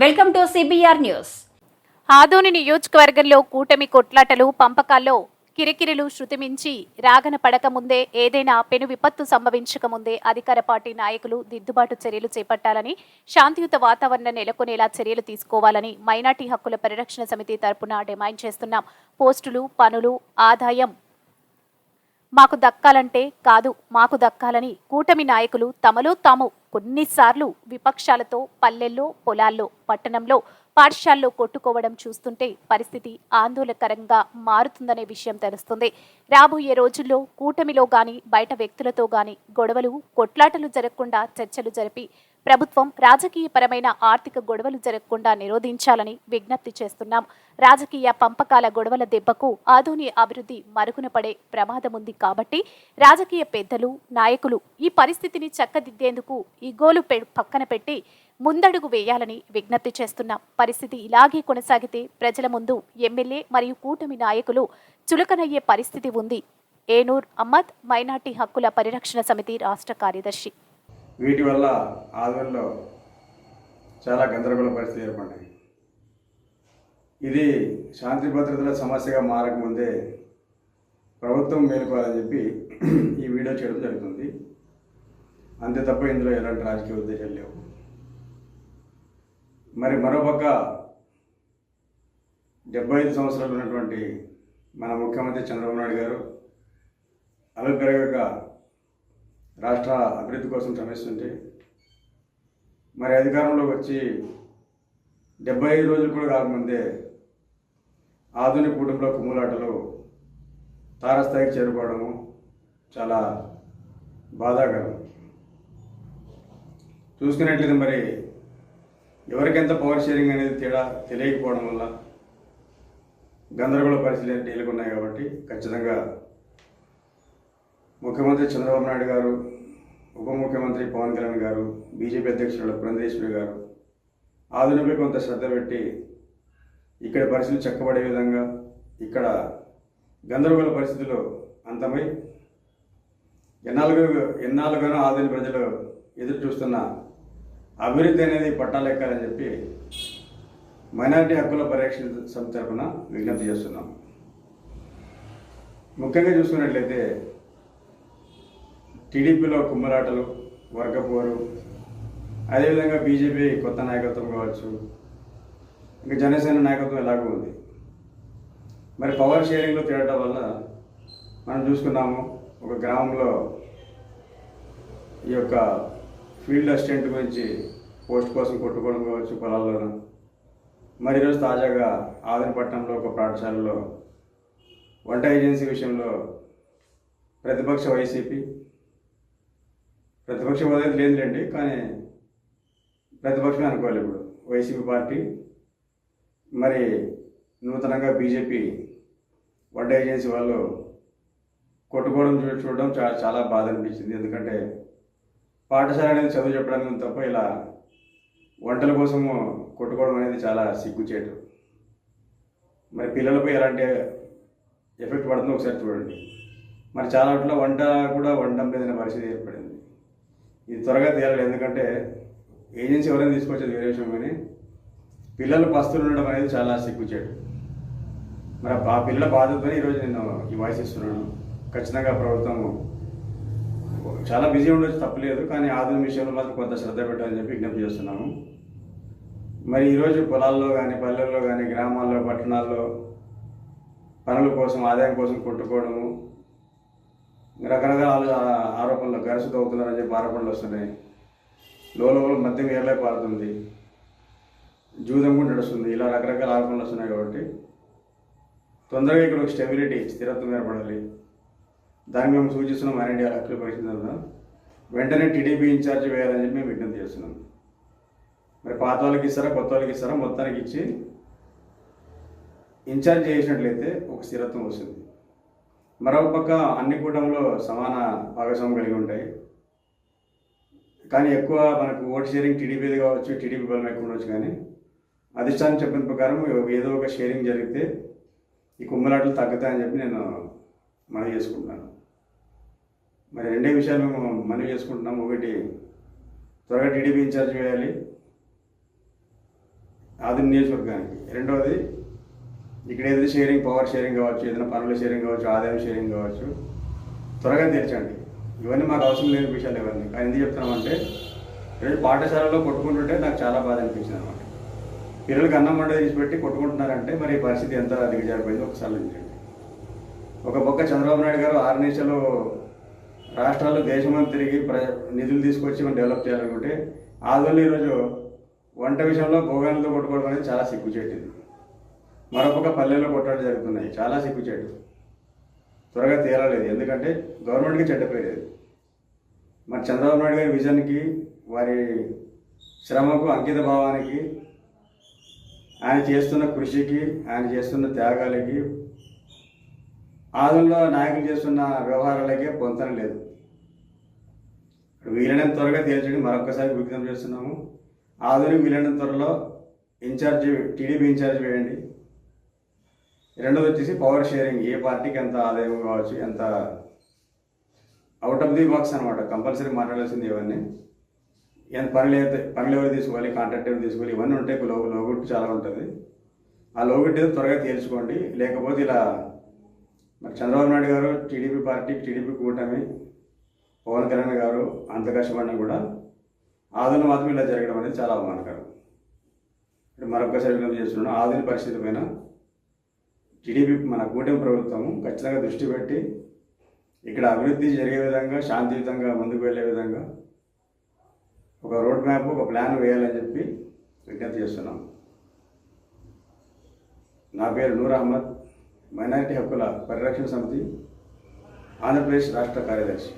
Welcome to CBR news Adoni నియోజకవర్గంలో కూటమి కొట్లాటలు పంపకాల్లో కిరికిరిలు శృతిమించి రాగన పడక ముందే ఏదైనా పెను విపత్తు సంభవించక ముందే అధికార పార్టీ నాయకులు దిద్దుబాటు చర్యలు చేపట్టాలని శాంతియుత వాతావరణం నెలకొనేలా చర్యలు తీసుకోవాలని మైనార్టీ హక్కుల పరిరక్షణ సమితి తరపున డిమాండ్ చేస్తున్నాం. పోస్టులు పనులు ఆదాయం మాకు దక్కాలంటే కాదు మాకు దక్కాలని కూటమి నాయకులు తమలో తాము కొన్నిసార్లు విపక్షాలతో పల్లెల్లో పొలాల్లో పట్టణంలో పాఠశాలలో కొట్టుకోవడం చూస్తుంటే పరిస్థితి ఆందోళనకరంగా మారుతుందనే విషయం తెలుస్తుంది. రాబోయే రోజుల్లో కూటమిలో గాని బయట వ్యక్తులతో గాని గొడవలు కొట్లాటలు జరగకుండా చర్చలు జరిపి ప్రభుత్వం రాజకీయపరమైన ఆర్థిక గొడవలు జరగకుండా నిరోధించాలని విజ్ఞప్తి చేస్తున్నాం. రాజకీయ పంపకాల గొడవల దెబ్బకు ఆధుని అభివృద్ధి మరుగున పడే ప్రమాదం ఉంది కాబట్టి రాజకీయ పెద్దలు నాయకులు ఈ పరిస్థితిని చక్కదిద్దేందుకు ఈ గోలు పె- పక్కన పెట్టి ముందడుగు వేయాలని విజ్ఞప్తి చేస్తున్నాం. పరిస్థితి ఇలాగే కొనసాగితే ప్రజల ముందు ఎమ్మెల్యే మరియు కూటమి నాయకులు చులకనయ్యే పరిస్థితి ఉంది. ఏనూర్ అహ్మద్ మైనార్టీ హక్కుల పరిరక్షణ సమితి రాష్ట్ర కార్యదర్శి. వీటి వల్ల ఆధ్వర్యంలో చాలా గందరగోళ పరిస్థితి ఏర్పడినాయి ఇది శాంతి భద్రతల సమస్యగా మారకముందే ప్రభుత్వం మేలుకోవాలని చెప్పి ఈ వీడియో చేయడం జరుగుతుంది. అంతే తప్ప ఇందులో ఎలాంటి రాజకీయ ఉద్దేశాలు లేవు. మరి మరోపక్క డెబ్బై ఐదు సంవత్సరాలు ఉన్నటువంటి మన ముఖ్యమంత్రి చంద్రబాబు నాయుడు గారు అలు పెరగక రాష్ట్ర అభివృద్ధి కోసం శ్రమిస్తుంటే మరి అధికారంలోకి వచ్చి డెబ్బై ఐదు రోజులు కూడా కాకముందే ఆధునిక కూటమిలో కుమ్ములాటలు తారస్థాయికి చేరుకోవడము చాలా బాధాకరం. చూసుకున్నట్లయితే మరి ఎవరికెంత పవర్ షేరింగ్ అనేది తేడా తెలియకపోవడం వల్ల గందరగోళ పరిస్థితులు నెలకొన్నాయి కాబట్టి ఖచ్చితంగా ముఖ్యమంత్రి చంద్రబాబు నాయుడు గారు ఉప ముఖ్యమంత్రి పవన్ కళ్యాణ్ గారు బీజేపీ అధ్యక్షుడు పురంధేశ్వరి గారు ఆధునిక కొంత శ్రద్ధ పెట్టి ఇక్కడ పరిస్థితులు చక్కబడే విధంగా ఇక్కడ గందరగోళ పరిస్థితులు అంతమై ఎన్నాళ్ళుగా ఎన్నాళ్ళుగానో ఆధునిక ప్రజలు ఎదురు చూస్తున్న అభివృద్ధి అనేది పట్టాలెక్కాలని చెప్పి మైనారిటీ హక్కుల పరిరక్షణ సంస్థ తరఫున విజ్ఞప్తి చేస్తున్నాం. ముఖ్యంగా చూసుకున్నట్లయితే టీడీపీలో కుమ్మరాటలు వర్గపోరు అదేవిధంగా బీజేపీ కొత్త నాయకత్వం కావచ్చు ఇంకా జనసేన నాయకత్వం ఎలాగో ఉంది. మరి పవర్ షేరింగ్లో తిరగడం వల్ల మనం చూసుకున్నాము ఒక గ్రామంలో ఈ యొక్క ఫీల్డ్ అసిస్టెంట్ గురించి పోస్ట్ కోసం కొట్టుకోవడం కావచ్చు పొలాల్లోనూ. మరి ఈరోజు తాజాగా ఆదినపట్నంలో ఒక పాఠశాలలో వంట ఏజెన్సీ విషయంలో ప్రతిపక్ష వైసీపీ ప్రతిపక్ష హోదా లేదులేండి కానీ ప్రతిపక్షమే అనుకోవాలి ఇప్పుడు. వైసీపీ పార్టీ మరి నూతనంగా బీజేపీ వడ్డ ఏజెన్సీ వాళ్ళు కొట్టుకోవడం చూ చూడడం చాలా చాలా బాధ అనిపించింది. ఎందుకంటే పాఠశాల అనేది చదువు చెప్పడానికి తప్ప ఇలా వంటల కోసము కొట్టుకోవడం అనేది చాలా సిగ్గుచేటు. మరి పిల్లలపై ఎలాంటి ఎఫెక్ట్ పడుతుందో ఒకసారి చూడండి. మరి చాలా వాటిలో వంట కూడా వండడం లేదనే పరిస్థితి ఏర్పడింది. ఇది త్వరగా తేలాలి ఎందుకంటే ఏజెన్సీ ఎవరైనా తీసుకొచ్చేది వేరే విషయం కానీ పిల్లలు పస్తులు ఉండడం అనేది చాలా సిగ్గుచేటు మరి ఆ పిల్లల బాధ్యతని ఈరోజు నేను ఈ వాయిస్ ఇస్తున్నాను. ఖచ్చితంగా ప్రభుత్వం చాలా బిజీ ఉండొచ్చు తప్పలేదు కానీ ఆధునిక విషయంలో మాత్రం కొంత శ్రద్ధ పెట్టాలని చెప్పి విజ్ఞప్తి చేస్తున్నాము. మరి ఈరోజు పొలాల్లో కానీ పల్లెల్లో కానీ గ్రామాల్లో పట్టణాల్లో పనుల కోసం ఆదాయం కోసం కొట్టుకోవడము రకరకాల ఆరోపణలు గరసు అవుతున్నారని చెప్పి ఆరోపణలు వస్తున్నాయి. లోపల మద్యం ఏర్లే పారుతుంది. జూదం కూడా నడుస్తుంది. ఇలా రకరకాల ఆరోపణలు వస్తున్నాయి కాబట్టి తొందరగా ఇక్కడ ఒక స్టెబిలిటీ స్థిరత్వం ఏర్పడాలి. దాన్ని మేము సూచిస్తున్నాం మన ఇండియా హక్కుల పరిస్థితుల్లో వెంటనే టీడీపీ ఇన్ఛార్జ్ వేయాలని చెప్పి మేము విజ్ఞప్తి చేస్తున్నాం. మరి పాత వాళ్ళకి ఇస్తారా కొత్త వాళ్ళకి ఇస్తారా? మొత్తానికి ఇచ్చి ఇన్ఛార్జ్ చేసినట్లయితే ఒక స్థిరత్వం వస్తుంది. మరో పక్క అన్ని కూటంలో సమాన భాగస్వామ్యం కలిగి ఉంటాయి. కానీ ఎక్కువ మనకు ఓట్ షేరింగ్ టీడీపీది కావచ్చు టీడీపీ బలం ఎక్కువ ఉండొచ్చు కానీ అధిష్టానం చెప్పిన ప్రకారం ఏదో ఒక షేరింగ్ జరిగితే ఈ కుమ్మలాటలు తగ్గుతాయని చెప్పి నేను మనవి చేసుకుంటున్నాను. మరి రెండే విషయాలు మేము మనవి చేసుకుంటున్నాం. ఒకటి త్వరగా టీడీపీ ఇన్ఛార్జ్ వేయాలి. ఆది నియోజకవర్గానికి. రెండవది ఇక్కడ ఏదైతే షేరింగ్ పవర్ షేరింగ్ కావచ్చు ఏదైనా పనుల షేరింగ్ కావచ్చు ఆదాయం షేరింగ్ కావచ్చు త్వరగా తీర్చండి. ఇవన్నీ మాకు అవసరం లేని విషయాలు ఇవన్నీ. కానీ ఎందుకు చెప్తున్నామంటే ఈరోజు పాఠశాలలో కొట్టుకుంటుంటే నాకు చాలా బాధ అనిపించింది అనమాట పిల్లలకి అన్నం వంట తీసిపెట్టి కొట్టుకుంటున్నారంటే మరి పరిస్థితి ఎంత దిగజారిపోయిందో ఒకసారి చూడండి ఒక పక్క చంద్రబాబు నాయుడు గారు ఆరు నిమిషాలు రాష్ట్రాలు దేశమంతా తిరిగి ప్ర నిధులు తీసుకొచ్చి మనం డెవలప్ చేయాలనుకుంటే ఆదోళ్ళు ఈరోజు వంట విషయంలో భోగాలతో కొట్టుకోవడం అనేది చాలా సిగ్గుచేటిది. మరొక పల్లెల్లో కొట్టడం జరుగుతున్నాయి. చాలా సిగ్గుచేటు. త్వరగా తేలలేదు ఎందుకంటే గవర్నమెంట్కి చెడ్డ పేరు మరి చంద్రబాబు నాయుడు గారి విజన్కి వారి శ్రమకు అంకిత భావానికి ఆయన చేస్తున్న కృషికి ఆయన చేస్తున్న త్యాగాలకి ఆదంలో నాయకులు చేస్తున్న వ్యవహారాలకే పొందడం లేదు. వీలైనంత త్వరగా తేల్చండి మరొకసారి విజ్ఞప్తి చేస్తున్నాము. ఆధునిక వీలైనంత త్వరలో ఇన్ఛార్జ్ టీడీపీ ఇన్ఛార్జ్ వేయండి. రెండోది వచ్చేసి పవర్ షేరింగ్ ఏ పార్టీకి ఎంత ఆదాయం కావచ్చు ఎంత అవుట్ ఆఫ్ ది బాక్స్ అనమాట కంపల్సరీ మాట్లాడాల్సింది ఇవన్నీ. ఎంత పనులు అయితే పనులు ఎవరు తీసుకోవాలి కాంట్రాక్ట్ ఎవరు తీసుకోవాలి ఇవన్నీ ఉంటాయి లో లోగుట్టు చాలా ఉంటుంది. ఆ లోగుట్టు ఏదో త్వరగా తేల్చుకోండి. లేకపోతే ఇలా మరి చంద్రబాబు నాయుడు గారు టీడీపీ పార్టీ టీడీపీ కూటమి పవన్ కళ్యాణ్ గారు అంత కష్టపడినా కూడా ఆదులు మాత్రం ఇలా జరగడం అనేది చాలా అవమానకరం. ఇప్పుడు మరొకసారి విజ్ఞప్తి చేస్తున్నాను ఆధునిక పరిస్థితి పైన టీడీపీ మన కూటమి ప్రభుత్వం ఖచ్చితంగా దృష్టి పెట్టి ఇక్కడ అభివృద్ధి జరిగే విధంగా శాంతియుతంగా ముందుకు వెళ్ళే విధంగా ఒక రోడ్ మ్యాప్ ఒక ప్లాన్ వేయాలని చెప్పి విజ్ఞప్తి చేస్తున్నాం. నా పేరు నూర్ అహ్మద్ మైనారిటీ హక్కుల పరిరక్షణ సమితి ఆంధ్రప్రదేశ్ రాష్ట్ర కార్యదర్శి.